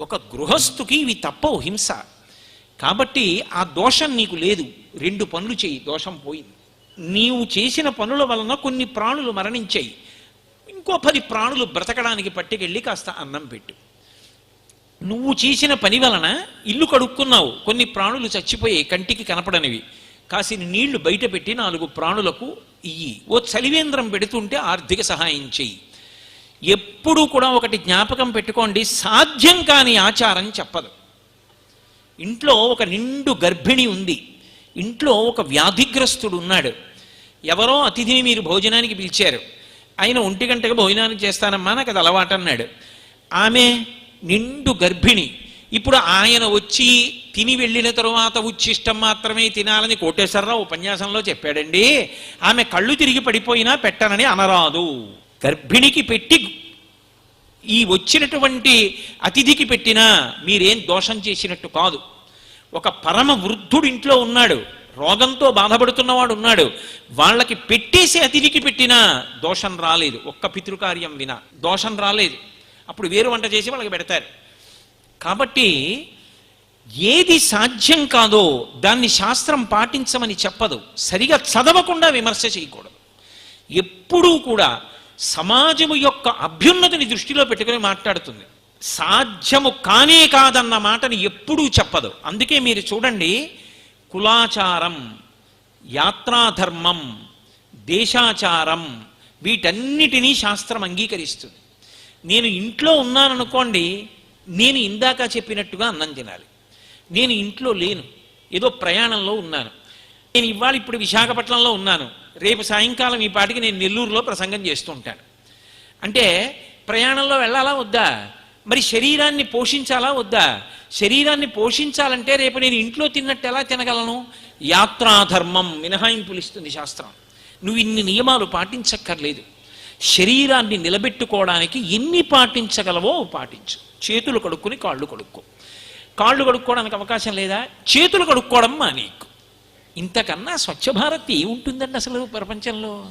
ఒక గృహస్థుకి ఇవి తప్పవు హింస. కాబట్టి ఆ దోషం నీకు లేదు. రెండు పనులు చేయి దోషం పోయింది. నీవు చేసిన పనుల వలన కొన్ని ప్రాణులు మరణించాయి. ఇంకో పది ప్రాణులు బ్రతకడానికి పట్టుకెళ్ళి కాస్త అన్నం పెట్టు. నువ్వు చేసిన పని వలన ఇల్లు కడుక్కున్నావు. కొన్ని ప్రాణులు చచ్చిపోయాయి కంటికి కనపడనివి. కాసిన నీళ్ళు బయట పెట్టి నాలుగు ప్రాణులకు ఇయ్యి. ఓ చలివేంద్రం పెడుతుంటే ఆర్థిక సహాయం చెయ్యి. ఎప్పుడూ కూడా ఒకటి జ్ఞాపకం పెట్టుకోండి సాధ్యం కాని ఆచారం చెప్పదు. ఇంట్లో ఒక నిండు గర్భిణి ఉంది. ఇంట్లో ఒక వ్యాధిగ్రస్తుడు ఉన్నాడు. ఎవరో అతిథిని మీరు భోజనానికి పిలిచారు. ఆయన ఒంటి గంటకు భోజనానికి చేస్తానమ్మా నాకు అది అలవాటు అన్నాడు. ఆమె నిండు గర్భిణి. ఇప్పుడు ఆయన వచ్చి తిని వెళ్ళిన తరువాత ఉచ్చిష్టం మాత్రమే తినాలని కోటేశ్వరరావు ఉపన్యాసంలో చెప్పాడండి. ఆమె కళ్ళు తిరిగి పడిపోయినా పెట్టనని అనరాదు. గర్భిణికి పెట్టి ఈ వచ్చినటువంటి అతిథికి పెట్టినా మీరేం దోషం చేసినట్టు కాదు. ఒక పరమ వృద్ధుడు ఇంట్లో ఉన్నాడు. రోగంతో బాధపడుతున్నవాడు ఉన్నాడు. వాళ్ళకి పెట్టేసి అతిథికి పెట్టినా దోషం రాలేదు. ఒక్క పితృకార్యం వినా దోషం రాలేదు. అప్పుడు వేరు వంట చేసి వాళ్ళకి పెడతారు. కాబట్టి ఏది సాధ్యం కాదో దాన్ని శాస్త్రం పాటించమని చెప్పదు. సరిగా చదవకుండా విమర్శ చేయకూడదు. ఎప్పుడూ కూడా సమాజము యొక్క అభ్యున్నతిని దృష్టిలో పెట్టుకుని మాట్లాడుతుంది. సాధ్యము కానే కాదన్న మాటని ఎప్పుడూ చెప్పదు. అందుకే మీరు చూడండి కులాచారం యాత్రాధర్మం దేశాచారం వీటన్నిటినీ శాస్త్రం అంగీకరిస్తుంది. నేను ఇంట్లో ఉన్నాననుకోండి నేను ఇందాక చెప్పినట్టుగా అన్నం తినాలి. నేను ఇంట్లో లేను. ఏదో ప్రయాణంలో ఉన్నాను. నేను ఇవాళ ఇప్పుడు విశాఖపట్నంలో ఉన్నాను. రేపు సాయంకాలం ఈ పాటికి నేను నెల్లూరులో ప్రసంగం చేస్తూ ఉంటాను. అంటే ప్రయాణంలో వెళ్ళాలా వద్దా? మరి శరీరాన్ని పోషించాలా వద్దా? శరీరాన్ని పోషించాలంటే రేపు నేను ఇంట్లో తిన్నట్టు ఎలా తినగలను? యాత్రాధర్మం మినహాయింపులిస్తుంది శాస్త్రం. నువ్వు ఇన్ని నియమాలు పాటించక్కర్లేదు. శరీరాన్ని నిలబెట్టుకోవడానికి ఎన్ని పాటించగలవో పాటించు. చేతులు కడుక్కుని కాళ్ళు కడుక్కో. కాళ్ళు కడుక్కోవడానికి అవకాశం లేదా? చేతులు కడుక్కోవడం మానేకు ఇంతకన్నా స్వచ్ఛ భారత్ ఏముంటుందండి అసలు ప్రపంచంలో?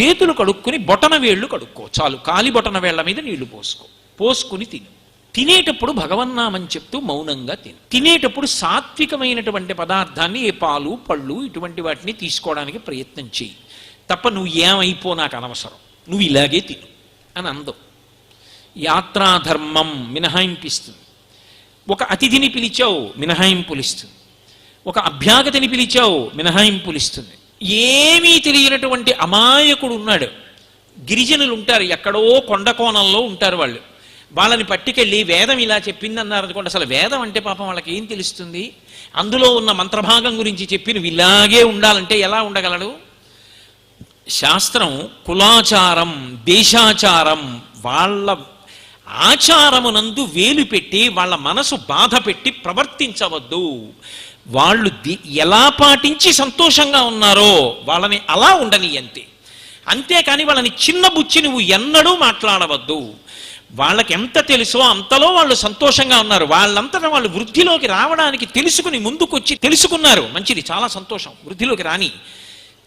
చేతులు కడుక్కుని బొటన వేళ్ళు కడుక్కో. చాలు కాలి బొటన వేళ్ళ మీద నీళ్ళు పోసుకో. పోసుకుని తిను. తినేటప్పుడు భగవన్నామని చెప్తూ మౌనంగా తిను. తినేటప్పుడు సాత్వికమైనటువంటి పదార్థాన్ని ఏ పాలు పళ్ళు ఇటువంటి వాటిని తీసుకోవడానికి ప్రయత్నం చేయి. తప్ప నువ్వు ఏమైపో నాకు అనవసరం. నువ్వు ఇలాగే తిను అని అందం. యాత్రాధర్మం మినహాయింపిస్తుంది. ఒక అతిథిని పిలిచావు మినహాయింపులు ఇస్తుంది ఒక అభ్యాగతిని పిలిచావు మినహాయింపులు ఇస్తుంది. ఏమీ తెలియనటువంటి అమాయకుడు ఉన్నాడు. గిరిజనులు ఉంటారు ఎక్కడో కొండ కోణంలో ఉంటారు వాళ్ళు. వాళ్ళని పట్టుకెళ్ళి వేదం ఇలా చెప్పింది అన్నారు అనుకోండి అసలు వేదం అంటే పాపం వాళ్ళకి ఏం తెలుస్తుంది? అందులో ఉన్న మంత్రభాగం గురించి చెప్పి నువ్వు ఇలాగే ఉండాలంటే ఎలా ఉండగలడు? శాస్త్రం కులాచారం దేశాచారం వాళ్ళ ఆచారమునందు వేలు పెట్టి వాళ్ళ మనసు బాధ పెట్టి ప్రవర్తించవద్దు. వాళ్ళు ఎలా పాటించి సంతోషంగా ఉన్నారో వాళ్ళని అలా ఉండని అంతే అంతేకాని వాళ్ళని చిన్న బుచ్చి నువ్వు ఎన్నడూ మాట్లాడవద్దు. వాళ్ళకి ఎంత తెలుసో అంతలో వాళ్ళు సంతోషంగా ఉన్నారు. వాళ్ళంతటా వాళ్ళు వృద్ధిలోకి రావడానికి తెలుసుకుని ముందుకొచ్చి తెలుసుకున్నారు. మంచిది చాలా సంతోషం. వృద్ధిలోకి రాని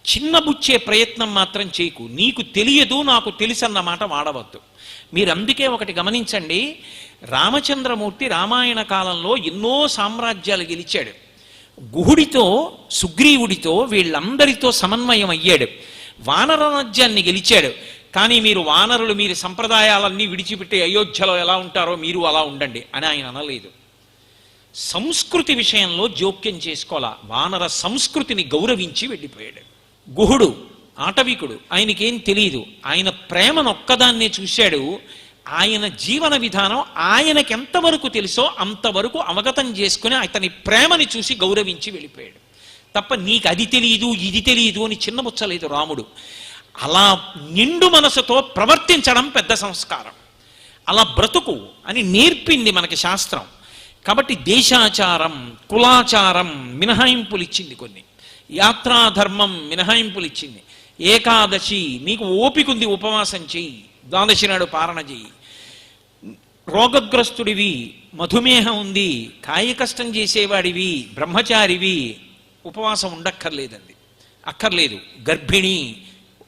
చిన్నబుచ్చే ప్రయత్నం మాత్రం చేయకు. నీకు తెలియదు నాకు తెలుసన్న మాట వాడవద్దు. మీరు అందుకే ఒకటి గమనించండి. రామచంద్రమూర్తి రామాయణ కాలంలో ఎన్నో సామ్రాజ్యాలు గెలిచాడు. గుహుడితో సుగ్రీవుడితో వీళ్ళందరితో సమన్వయం అయ్యాడు. వానర రాజ్యాన్ని గెలిచాడు. కానీ మీరు వానరులు మీరు సంప్రదాయాలన్నీ విడిచిపెట్టి అయోధ్యలో ఎలా ఉంటారో మీరు అలా ఉండండి అని ఆయన అనలేదు. సంస్కృతి విషయంలో జోక్యం చేసుకోవాలా? వానర సంస్కృతిని గౌరవించి వెళ్ళిపోయాడు. గుహుడు ఆటవికుడు ఆయనకేం తెలియదు ఆయన ప్రేమను ఒక్కదాన్నే చూశాడు. ఆయన జీవన విధానం ఆయనకి ఎంతవరకు తెలుసో అంతవరకు అవగతం చేసుకుని అతని ప్రేమని చూసి గౌరవించి వెళ్ళిపోయాడు. తప్ప నీకు అది తెలియదు ఇది తెలియదు అని చిన్నముచ్చలేదు రాముడు. అలా నిండు మనసుతో ప్రవర్తించడం పెద్ద సంస్కారం. అలా బ్రతుకు అని నేర్పింది మనకి శాస్త్రం. కాబట్టి దేశాచారం కులాచారం మినహాయింపులు ఇచ్చింది కొన్ని. యాత్రాధర్మం మినహాయింపులు ఇచ్చింది ఏకాదశి నీకు ఓపిక ఉంది ఉపవాసం చెయ్యి. ద్వాదశి నాడు పారణ చెయ్యి. రోగగ్రస్తుడివి మధుమేహం ఉంది కాయ కష్టం చేసేవాడివి బ్రహ్మచారివి ఉపవాసం ఉండక్కర్లేదండి. అక్కర్లేదు గర్భిణి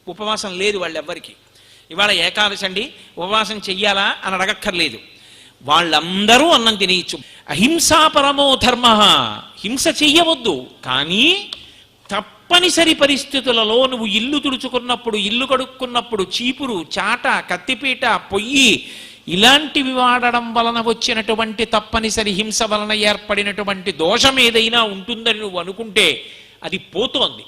ఉపవాసం లేదు వాళ్ళెవ్వరికి. ఇవాళ ఏకాదశి అండి ఉపవాసం చెయ్యాలా అని అడగక్కర్లేదు. వాళ్ళందరూ అన్నం తినేయచ్చు. అహింసా పరమో ధర్మ. హింస చెయ్యవద్దు. కానీ తప్పనిసరి పరిస్థితులలో నువ్వు ఇల్లు తుడుచుకున్నప్పుడు ఇల్లు కడుక్కున్నప్పుడు చీపురు చాట కత్తిపీట పొయ్యి ఇలాంటివి వాడడం వలన వచ్చినటువంటి తప్పనిసరి హింస వలన ఏర్పడినటువంటి దోషం ఏదైనా ఉంటుందని నువ్వు అనుకుంటే అది పోతోంది.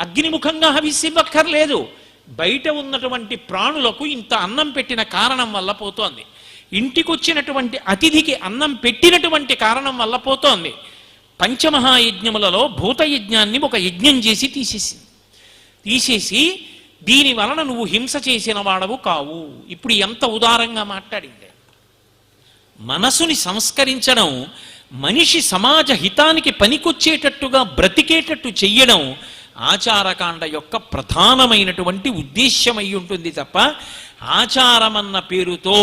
అగ్నిముఖంగా హవిస్సివ్వక్కర్లేదు బయట ఉన్నటువంటి ప్రాణులకు ఇంత అన్నం పెట్టిన కారణం వల్ల పోతోంది. ఇంటికొచ్చినటువంటి అతిథికి అన్నం పెట్టినటువంటి కారణం వల్ల పోతోంది. పంచమహాయజ్ఞములలో భూతయజ్ఞాన్ని ఒక యజ్ఞం చేసి తీసేసింది తీసేసి దీని వలన నువ్వు హింస చేసిన వాడవు కావు. ఇప్పుడు ఎంత ఉదారంగా మాట్లాడింది. మనసుని సంస్కరించడం మనిషి సమాజ హితానికి పనికొచ్చేటట్టుగా బ్రతికేటట్టు చెయ్యడం ఆచారకాండ యొక్క ప్రధానమైనటువంటి ఉద్దేశ్యం ఉంటుంది తప్ప ఆచారమన్న పేరుతో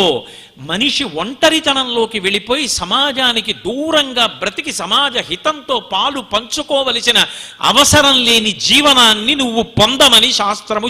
మనిషి ఒంటరితనంలోకి వెళ్ళిపోయి సమాజానికి దూరంగా బ్రతికి సమాజ హితంతో పాలు పంచుకోవలసిన అవసరం లేని జీవనాన్ని నువ్వు పొందమని శాస్త్రము